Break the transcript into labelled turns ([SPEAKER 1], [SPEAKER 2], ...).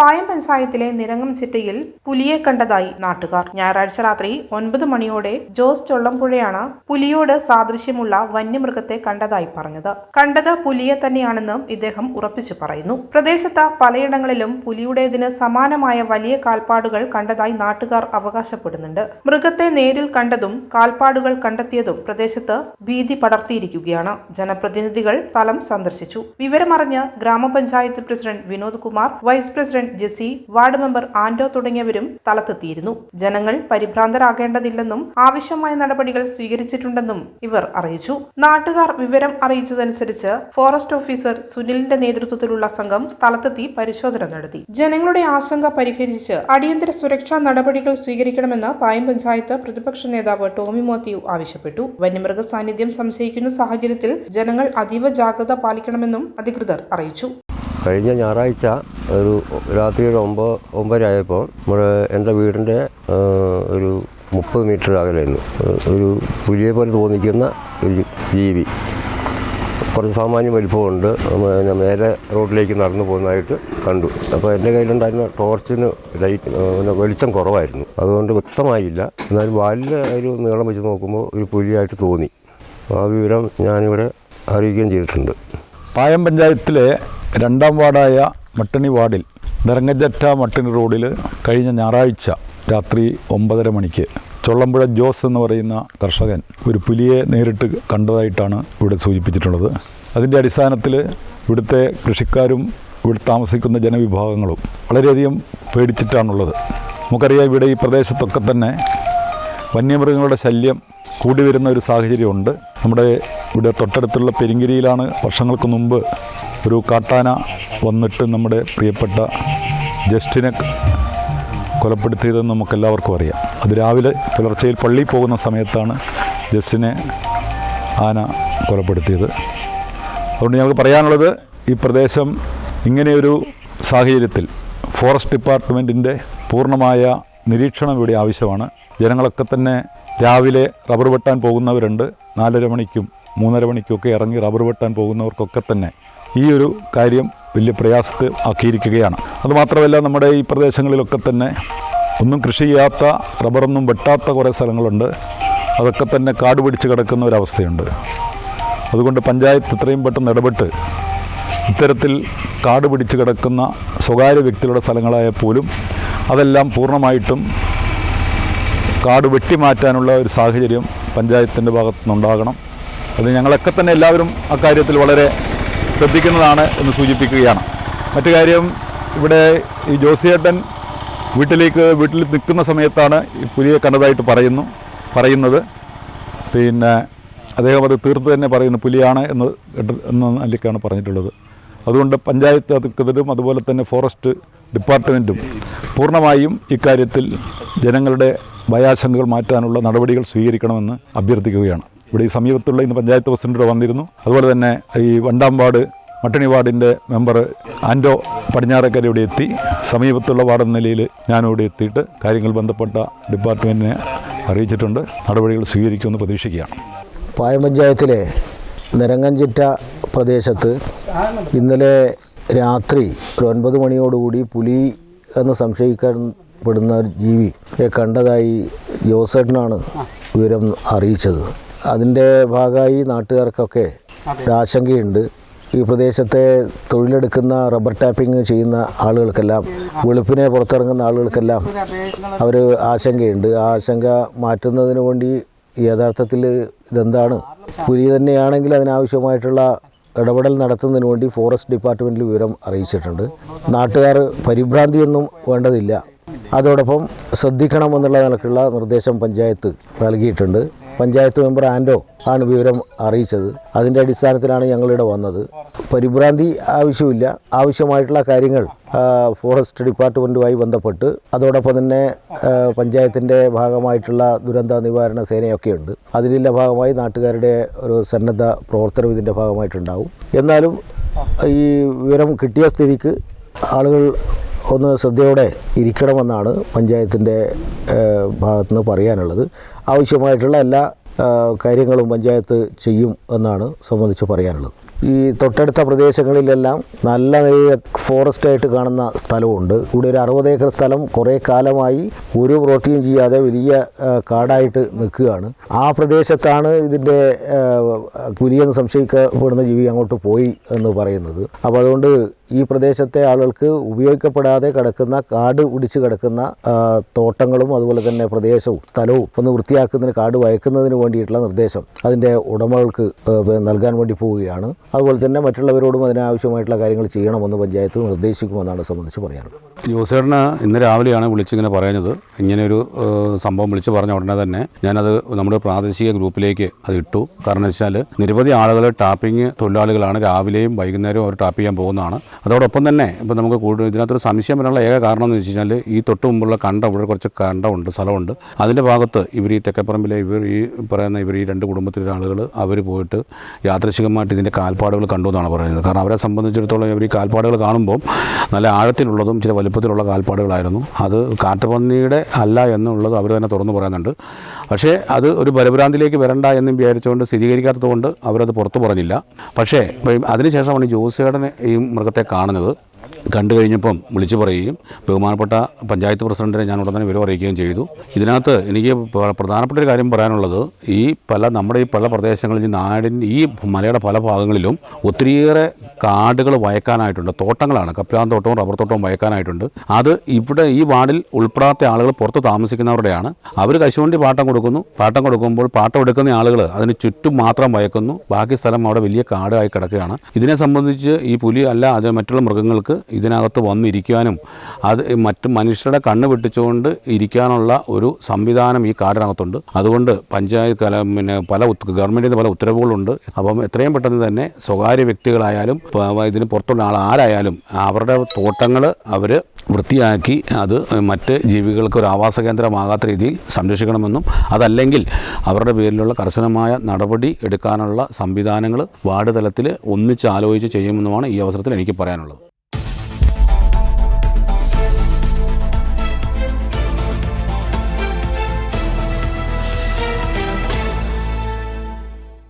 [SPEAKER 1] പായം പഞ്ചായത്തിലെ നിരങ്ങം ചിറ്റയിൽ പുലിയെ കണ്ടതായി നാട്ടുകാർ. ഞായറാഴ്ച രാത്രി ഒൻപത് മണിയോടെ ജോസ് ചൊള്ളംപുഴയാണ് പുലിയോട് സാദൃശ്യമുള്ള വന്യമൃഗത്തെ കണ്ടതായി പറഞ്ഞത്. കണ്ടത് പുലിയെ തന്നെയാണെന്നും ഇദ്ദേഹം ഉറപ്പിച്ചു പറയുന്നു. പ്രദേശത്ത് പലയിടങ്ങളിലും പുലിയുടേതിന് സമാനമായ വലിയ കാൽപ്പാടുകൾ കണ്ടതായി നാട്ടുകാർ അവകാശപ്പെടുന്നുണ്ട്. മൃഗത്തെ നേരിൽ കണ്ടതും കാൽപ്പാടുകൾ കണ്ടെത്തിയതും പ്രദേശത്ത് ഭീതി പടർത്തിയിരിക്കുകയാണ്. ജനപ്രതിനിധികൾ സ്ഥലം സന്ദർശിച്ചു. വിവരമറിഞ്ഞ് ഗ്രാമപഞ്ചായത്ത് president Vinod Kumar vice president Jessy ward member Anto തുടങ്ങിയവരും സ്ഥലത്തെത്തിയിരുന്നു. ജനങ്ങൾ പരിഭ്രാന്തരാകേണ്ടതില്ലെന്നും ആവശ്യമായ നടപടികൾ സ്വീകരിച്ചിട്ടുണ്ടെന്നും ഇവർ അറിയിച്ചു. നാട്ടുകാർ വിവരം അറിയിച്ചതനുസരിച്ച് ഫോറസ്റ്റ് ഓഫീസർ സുനിലിന്റെ നേതൃത്വത്തിലുള്ള സംഘം സ്ഥലത്തെത്തി പരിശോധന നടത്തി. ജനങ്ങളുടെ ആശങ്ക പരിഹരിച്ച് അടിയന്തര സുരക്ഷാ നടപടികൾ സ്വീകരിക്കണമെന്ന് പായം പഞ്ചായത്ത് പ്രതിപക്ഷ നേതാവ് ടോമി മാത്യു ആവശ്യപ്പെട്ടു. വന്യമൃഗ സാന്നിധ്യം സംശയിക്കുന്ന സാഹചര്യത്തിൽ ജനങ്ങൾ അതീവ ജാഗ്രത പാലിക്കണമെന്നും അധികൃതർ അറിയിച്ചു.
[SPEAKER 2] കഴിഞ്ഞ ഞായറാഴ്ച ഒരു രാത്രി ഒരു ഒമ്പത് ആയപ്പോൾ നമ്മുടെ എന്റെ വീടിന്റെ ഒരു മുപ്പത് മീറ്റർ അകലായിരുന്നു ഒരു പുലിയെ പോലെ തോന്നിക്കുന്ന ഒരു ജീവി. കുറച്ച് സാമാന്യ വലിപ്പമുണ്ട്. പിന്നെ നേരെ റോഡിലേക്ക് നടന്നു പോകുന്നതായിട്ട് കണ്ടു. അപ്പോൾ എന്റെ കയ്യിലുണ്ടായിരുന്ന ടോർച്ചിന് ലൈറ്റ് പിന്നെ വെളിച്ചം കുറവായിരുന്നു. അതുകൊണ്ട് വ്യക്തമായില്ല. എന്നാലും വാലിൽ ഒരു നീളം വെച്ച് നോക്കുമ്പോൾ ഒരു പുലിയായിട്ട് തോന്നി. ആ വിവരം ഞാനിവിടെ അറിയിക്കുകയും ചെയ്തിട്ടുണ്ട്.
[SPEAKER 3] പായം പഞ്ചായത്തിലെ രണ്ടാം വാർഡായ മട്ടണി വാർഡിൽ നിറങ്ങജറ്റ മട്ടണി റോഡിൽ കഴിഞ്ഞ ഞായറാഴ്ച രാത്രി ഒമ്പതര മണിക്ക് ചൊള്ളമ്പുഴ ജോസ് എന്ന് പറയുന്ന കർഷകൻ ഒരു പുലിയെ നേരിട്ട് കണ്ടതായിട്ടാണ് ഇവിടെ സൂചിപ്പിച്ചിട്ടുള്ളത്. അതിന്റെ അടിസ്ഥാനത്തിൽ ഇവിടുത്തെ കൃഷിക്കാരും ഇവിടെ താമസിക്കുന്ന ജനവിഭാഗങ്ങളും വളരെയധികം പേടിച്ചിട്ടാണുള്ളത്. നമുക്കറിയാം ഇവിടെ ഈ പ്രദേശത്തൊക്കെ തന്നെ വന്യമൃഗങ്ങളുടെ ശല്യം കൂടി വരുന്ന ഒരു സാഹചര്യമുണ്ട്. നമ്മുടെ ഇവിടെ തൊട്ടടുത്തുള്ള പെരിങ്കിരിയിലാണ് വർഷങ്ങൾക്ക് മുമ്പ് ഒരു കാട്ടാന വന്നിട്ട് നമ്മുടെ പ്രിയപ്പെട്ട ജസ്റ്റിനെ കൊലപ്പെടുത്തിയതെന്ന് നമുക്കെല്ലാവർക്കും അറിയാം. അത് രാവിലെ പുലർച്ചയിൽ പള്ളിയിൽ പോകുന്ന സമയത്താണ് ജസ്റ്റിനെ ആന കൊലപ്പെടുത്തിയത്. അതുകൊണ്ട് ഞങ്ങൾക്ക് പറയാനുള്ളത് ഈ പ്രദേശം ഇങ്ങനെയൊരു സാഹചര്യത്തിൽ ഫോറസ്റ്റ് ഡിപ്പാർട്ട്മെന്റിന്റെ പൂർണമായ നിരീക്ഷണം ഇവിടെ ആവശ്യമാണ്. ജനങ്ങളൊക്കെ തന്നെ രാവിലെ റബ്ബർ വെട്ടാൻ പോകുന്നവരുണ്ട്. നാലര മണിക്കും മൂന്നര മണിക്കും ഒക്കെ ഇറങ്ങി റബ്ബർ വെട്ടാൻ പോകുന്നവർക്കൊക്കെ തന്നെ ഈ ഒരു കാര്യം വലിയ പ്രയാസത്തെ ആക്കിയിരിക്കുകയാണ്. അതുമാത്രമല്ല നമ്മുടെ ഈ പ്രദേശങ്ങളിലൊക്കെ തന്നെ ഒന്നും കൃഷി ചെയ്യാത്ത റബ്ബറൊന്നും വെട്ടാത്ത കുറേ സ്ഥലങ്ങളുണ്ട്. അതൊക്കെ തന്നെ കാട് പിടിച്ച് കിടക്കുന്ന ഒരവസ്ഥയുണ്ട് അതുകൊണ്ട് പഞ്ചായത്ത് ഇത്രയും പെട്ടെന്ന് ഇടപെട്ട് ഇത്തരത്തിൽ കാട് പിടിച്ച് കിടക്കുന്ന സ്വകാര്യ വ്യക്തികളുടെ സ്ഥലങ്ങളായ പോലും അതെല്ലാം പൂർണമായിട്ടും കാട് വെട്ടിമാറ്റാനുള്ള ഒരു സാഹചര്യം പഞ്ചായത്തിന്റെ ഭാഗത്തുനിന്നുണ്ടാകണം. അത് ഞങ്ങളൊക്കെ തന്നെ എല്ലാവരും അക്കാര്യത്തിൽ വളരെ ശ്രദ്ധിക്കുന്നതാണ് എന്ന് സൂചിപ്പിക്കുകയാണ്. മറ്റു കാര്യം ഇവിടെ ഈ ജോസിയേട്ടൻ വീട്ടിലേക്ക് വീട്ടിൽ നിൽക്കുന്ന സമയത്താണ് ഈ പുലിയെ കണ്ടതായിട്ട് പറയുന്നു പറയുന്നത്. പിന്നെ അദ്ദേഹം അത് തീർത്ത് തന്നെ പറയുന്നു പുലിയാണ് എന്ന് എന്ന നിലയ്ക്കാണ് പറഞ്ഞിട്ടുള്ളത്. അതുകൊണ്ട് പഞ്ചായത്ത് അധികൃതരും അതുപോലെ തന്നെ ഫോറസ്റ്റ് ഡിപ്പാർട്ട്മെന്റും പൂർണമായും ഇക്കാര്യത്തിൽ ജനങ്ങളുടെ ഭയാശങ്കകൾ മാറ്റാനുള്ള നടപടികൾ സ്വീകരിക്കണമെന്ന് അഭ്യർത്ഥിക്കുകയാണ്. ഇവിടെ ഈ സമീപത്തുള്ള ഇന്ന് പഞ്ചായത്ത് പ്രസിഡന്റ് വന്നിരുന്നു. അതുപോലെ തന്നെ ഈ വണ്ടാം വാർഡ് മട്ടണി വാർഡിന്റെ മെമ്പർ ആൻഡോ പടിഞ്ഞാറക്കര ഇവിടെ എത്തി. സമീപത്തുള്ള വാർഡ് എന്ന നിലയിൽ ഞാനിവിടെ എത്തിയിട്ട് കാര്യങ്ങൾ ബന്ധപ്പെട്ട ഡിപ്പാർട്ട്മെന്റിനെ അറിയിച്ചിട്ടുണ്ട്. നടപടികൾ സ്വീകരിക്കുമെന്ന് പ്രതീക്ഷിക്കുകയാണ്.
[SPEAKER 4] പായം പഞ്ചായത്തിലെ നിരങ്ങഞ്ചിറ്റ പ്രദേശത്ത് ഇന്നലെ രാത്രി ഒരു ഒൻപത് മണിയോടുകൂടി പുലി എന്ന് സംശയിക്കപ്പെടുന്ന ഒരു ജീവിയെ കണ്ടതായി ജോസേട്ടനാണ് വിവരം അറിയിച്ചത്. അതിന്റെ ഭാഗമായി നാട്ടുകാർക്കൊക്കെ ആശങ്കയുണ്ട്. ഈ പ്രദേശത്തെ തൊഴിലെടുക്കുന്ന റബ്ബർ ടാപ്പിംഗ് ചെയ്യുന്ന ആളുകൾക്കെല്ലാം വെളുപ്പിനെ പുറത്തിറങ്ങുന്ന ആളുകൾക്കെല്ലാം അവർ ആശങ്കയുണ്ട്. ആ ആശങ്ക മാറ്റുന്നതിന് വേണ്ടി യഥാർത്ഥത്തിൽ ഇതെന്താണ്? പുലി തന്നെയാണെങ്കിൽ അതിനാവശ്യമായിട്ടുള്ള ഇടപെടൽ നടത്തുന്നതിന് വേണ്ടി ഫോറസ്റ്റ് ഡിപ്പാർട്ട്മെന്റിൽ വിവരം അറിയിച്ചിട്ടുണ്ട്. നാട്ടുകാർ പരിഭ്രാന്തിയൊന്നും വേണ്ടതില്ല. അതോടൊപ്പം ശ്രദ്ധിക്കണമെന്നുള്ള നിലക്കുള്ള നിർദ്ദേശം പഞ്ചായത്ത് നൽകിയിട്ടുണ്ട്. പഞ്ചായത്ത് മെമ്പർ ആൻഡോ ആണ് വിവരം അറിയിച്ചത്. അതിന്റെ അടിസ്ഥാനത്തിലാണ് ഞങ്ങളിവിടെ വന്നത്. പരിഭ്രാന്തി ആവശ്യമില്ല. ആവശ്യമായിട്ടുള്ള കാര്യങ്ങൾ ഫോറസ്റ്റ് ഡിപ്പാർട്ട്മെന്റുമായി ബന്ധപ്പെട്ട് അതോടൊപ്പം തന്നെ പഞ്ചായത്തിന്റെ ഭാഗമായിട്ടുള്ള ദുരന്ത നിവാരണ സേനയൊക്കെ ഉണ്ട് അതിന്റെ ഭാഗമായി നാട്ടുകാരുടെ ഒരു സന്നദ്ധ പ്രവർത്തനം ഇതിന്റെ ഭാഗമായിട്ടുണ്ടാവും. എന്നാലും ഈ വിവരം കിട്ടിയ സ്ഥിതിക്ക് ആളുകൾ ഒന്ന് ശ്രദ്ധയോടെ ഇരിക്കണമെന്നാണ് പഞ്ചായത്തിന്റെ ഭാഗത്തുനിന്ന് പറയാനുള്ളത്. ആവശ്യമായിട്ടുള്ള എല്ലാ കാര്യങ്ങളും പഞ്ചായത്ത് ചെയ്യും എന്നാണ് സംബന്ധിച്ച് പറയാനുള്ളത്. ഈ തൊട്ടടുത്ത പ്രദേശങ്ങളിലെല്ലാം നല്ല ഫോറസ്റ്റ് ആയിട്ട് കാണുന്ന സ്ഥലമുണ്ട്. ഇവിടെ ഒരു അറുപത് ഏക്കർ സ്ഥലം കുറേ കാലമായി ഒരു പ്രവൃത്തിയും ചെയ്യാതെ വലിയ കാടായിട്ട് നിൽക്കുകയാണ്. ആ പ്രദേശത്താണ് ഇതിന്റെ പുലിയെന്ന് സംശയിക്കപ്പെടുന്ന ജീവി അങ്ങോട്ട് പോയി എന്ന് പറയുന്നത്. അപ്പോൾ അതുകൊണ്ട് ഈ പ്രദേശത്തെ ആളുകൾക്ക് ഉപയോഗിക്കപ്പെടാതെ കിടക്കുന്ന കാട് പിടിച്ച് കിടക്കുന്ന തോട്ടങ്ങളും അതുപോലെ തന്നെ പ്രദേശവും സ്ഥലവും ഒന്ന് വൃത്തിയാക്കുന്നതിന് കാട് വയക്കുന്നതിന് വേണ്ടിയിട്ടുള്ള നിർദ്ദേശം അതിന്റെ ഉടമകൾക്ക് നൽകാൻ വേണ്ടി പോവുകയാണ്. അതുപോലെ തന്നെ മറ്റുള്ളവരോടും അതിനാവശ്യമായിട്ടുള്ള കാര്യങ്ങൾ ചെയ്യണമെന്ന് പഞ്ചായത്ത് നിർദ്ദേശിക്കുമെന്നാണ് സംബന്ധിച്ച് പറയാനുള്ളത്
[SPEAKER 5] ജോസേട്ടന് ഇന്ന് രാവിലെയാണ് വിളിച്ചിങ്ങനെ പറയുന്നത്. ഇങ്ങനെയൊരു സംഭവം വിളിച്ചു പറഞ്ഞ ഉടനെ തന്നെ ഞാനത് നമ്മുടെ പ്രാദേശിക ഗ്രൂപ്പിലേക്ക് അത് ഇട്ടു. കാരണം വെച്ചാൽ നിരവധി ആളുകൾ ടാപ്പിംഗ് തൊഴിലാളികളാണ് രാവിലെയും വൈകുന്നേരവും അവർ ടാപ്പ് ചെയ്യാൻ പോകുന്നതാണ്. അതോടൊപ്പം തന്നെ ഇപ്പം നമുക്ക് കൂടുതൽ ഇതിനകത്തൊരു സംശയം വരാനുള്ള ഏക കാരണം എന്ന് വെച്ച് കഴിഞ്ഞാൽ ഈ തൊട്ട് മുമ്പുള്ള കണ്ട ഇവിടെ കുറച്ച് കണ്ടമുണ്ട് സ്ഥലമുണ്ട്. അതിന്റെ ഭാഗത്ത് ഇവർ ഈ തെക്കപ്പറമ്പിലെ ഇവർ ഈ പറയുന്ന ഇവർ ഈ രണ്ട് കുടുംബത്തിലെ ആളുകൾ അവർ പോയിട്ട് യാദൃശികമായിട്ട് ഇതിന്റെ കാൽപ്പാടുകൾ കണ്ടു എന്നാണ് പറയുന്നത്. കാരണം അവരെ സംബന്ധിച്ചിടത്തോളം ഇവർ ഈ കാൽപ്പാടുകൾ കാണുമ്പോൾ നല്ല ആഴത്തിലുള്ളതും ചില വലുപ്പത്തിലുള്ള കാൽപ്പാടുകളായിരുന്നു. അത് കാട്ടുപന്നിയുടെ അല്ല എന്നുള്ളത് അവർ തന്നെ തുറന്നു പറയുന്നുണ്ട്. പക്ഷേ അത് ഒരു പരഭ്രാന്തിലേക്ക് വരണ്ട എന്നും വിചാരിച്ചുകൊണ്ട് സ്ഥിരീകരിക്കാത്തതുകൊണ്ട് അവരത് പുറത്തു പറഞ്ഞില്ല. പക്ഷേ അതിനുശേഷമാണ് ഈ ജോസിയേടനെ ഈ മൃഗത്തെ കാണുന്നത്. കണ്ടു കഴിഞ്ഞപ്പം വിളിച്ചു പറയുകയും ബഹുമാനപ്പെട്ട പഞ്ചായത്ത് പ്രസിഡന്റിനെ ഞാൻ ഉടനെ വിവരം അറിയിക്കുകയും ചെയ്തു. ഇതിനകത്ത് എനിക്ക് പ്രധാനപ്പെട്ട ഒരു കാര്യം പറയാനുള്ളത് ഈ പല നമ്മുടെ ഈ പല പ്രദേശങ്ങളിൽ ഈ നാടിൻ ഈ മലയുടെ പല ഭാഗങ്ങളിലും ഒത്തിരിയേറെ കാടുകൾ വയക്കാനായിട്ടുണ്ട്. തോട്ടങ്ങളാണ്. Kaplan തോട്ടവും rubber തോട്ടവും വയക്കാനായിട്ടുണ്ട്. അത് ഇവിടെ ഈ വാർഡിൽ ഉൾപ്പെടാത്ത ആളുകൾ പുറത്ത് താമസിക്കുന്നവരുടെയാണ്. അവർ കശുവണ്ടി പാട്ടം കൊടുക്കുന്നു. പാട്ടം കൊടുക്കുമ്പോൾ പാട്ടം എടുക്കുന്ന ആളുകൾ അതിന് ചുറ്റും മാത്രം വയക്കുന്നു. ബാക്കി സ്ഥലം അവിടെ വലിയ കാടായി കിടക്കുകയാണ്. ഇതിനെ സംബന്ധിച്ച് ഈ പുലി അല്ല അത് മറ്റുള്ള മൃഗങ്ങൾക്ക് ഇതിനകത്ത് വന്നിരിക്കാനും അത് മറ്റ് മനുഷ്യരുടെ കണ്ണ് വെട്ടിച്ചുകൊണ്ട് ഇരിക്കാനുള്ള ഒരു സംവിധാനം ഈ കാടിനകത്തുണ്ട്. അതുകൊണ്ട് പഞ്ചായത്ത് കല പിന്നെ പല ഗവൺമെന്റിൽ പല ഉത്തരവുകളുണ്ട്. അപ്പം എത്രയും പെട്ടെന്ന് തന്നെ സ്വകാര്യ വ്യക്തികളായാലും ഇതിന് പുറത്തുള്ള ആൾ ആരായാലും അവരുടെ തോട്ടങ്ങൾ അവർ വൃത്തിയാക്കി അത് മറ്റ് ജീവികൾക്ക് ഒരു ആവാസ കേന്ദ്രമാകാത്ത രീതിയിൽ സംരക്ഷിക്കണമെന്നും അതല്ലെങ്കിൽ അവരുടെ പേരിലുള്ള കർശനമായ നടപടി എടുക്കാനുള്ള സംവിധാനങ്ങൾ വാർഡ് തലത്തിൽ ഒന്നിച്ച് ആലോചിച്ച് ചെയ്യുമെന്നുമാണ് ഈ അവസരത്തിൽ എനിക്ക് പറയാനുള്ളത്.